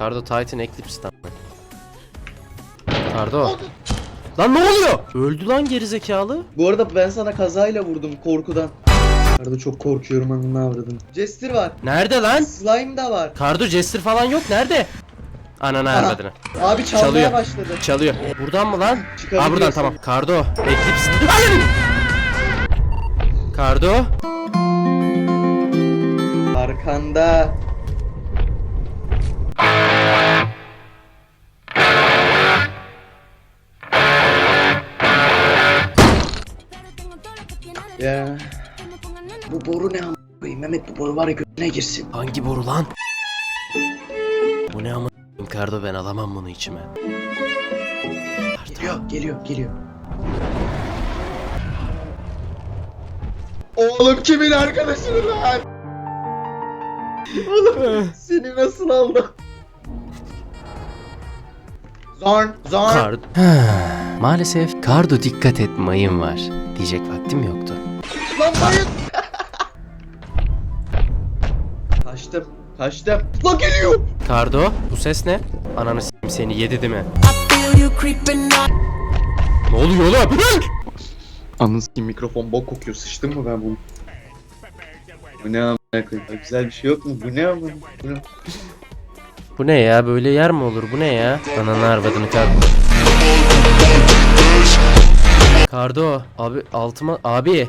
Cardo Titan Eclipse'den. Cardo. Lan ne oluyor? Öldü lan gerizekalı. Bu arada ben sana kazayla vurdum korkudan. Arada çok korkuyorum anını avradım. Jester var. Nerede lan? Slime da var. Cardo Jester falan yok. Nerede? Ananı Aha. arvadını. Abi çalmaya Çalıyor. başladı. Çalıyor. Buradan mı lan? Aa Çıkabiliyorsun. buradan tamam. Cardo. Eclipse. Hayır! Cardo. Arkanda. Ya bu boru ne am koyayım Mehmet bu boru var ya götüne girsin. Hangi boru lan? Bu ne ama Cardo ben alamam bunu içime. Geliyor geliyor geliyor. Oğlum kimin arkadaşını lan? Oğlum seni nasıl aldım? Zorn, Zorn. Card. Maalesef Cardo dikkat et mayın var. Diyecek vaktim yoktu. Lan bayın. Kaçtım, kaçtım. Lan geliyor. Cardo bu ses ne? Ananı s**eyim seni yedi değil mi? Ne oluyor? Lan! Anın s**eyim mikrofon bok kokuyor. Sıçtım mı ben bunu? Bu ne amına koyayım? Güzel bir şey yok mu? Bu ne amına? Bu ne? Bu ne ya? Böyle yer mi olur? Bu ne ya? Ananı arvadını Cardo. Cardo abi altıma abi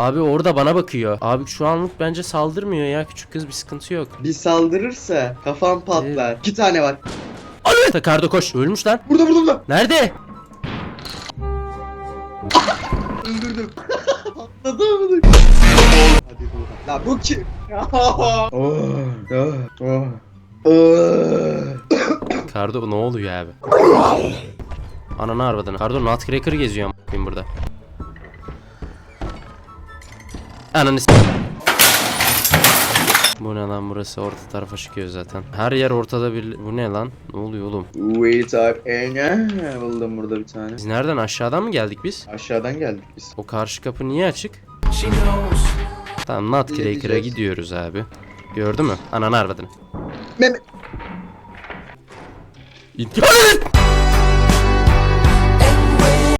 Abi orada bana bakıyor. Abi şu anlık bence saldırmıyor ya. Küçük kız bir sıkıntı yok. Bir saldırırsa kafam patlar. İki tane var. Evet. Cardo koş. Ölmüş lan. Burada burada burada. Nerede? Öldürdüm. Patladı amına. Hadi bu. La bu kim? oh, oh, oh. Cardo ne oluyor abi? Ananı arvadını. Cardo Nutcracker geziyor a**ayım burada. Ananı s- Bu ne lan burası orta tarafa çıkıyor zaten. Her yer ortada bir... Bu ne lan? Ne oluyor oğlum? Wait up ene. Buldum burada bir tane. Biz nereden aşağıdan mı geldik biz? Aşağıdan geldik biz. O karşı kapı niye açık? Tamam Nutcracker'a gideceğiz? gidiyoruz abi. Gördü mü? Ananı arvadını. Mehmet. İn- Ananı!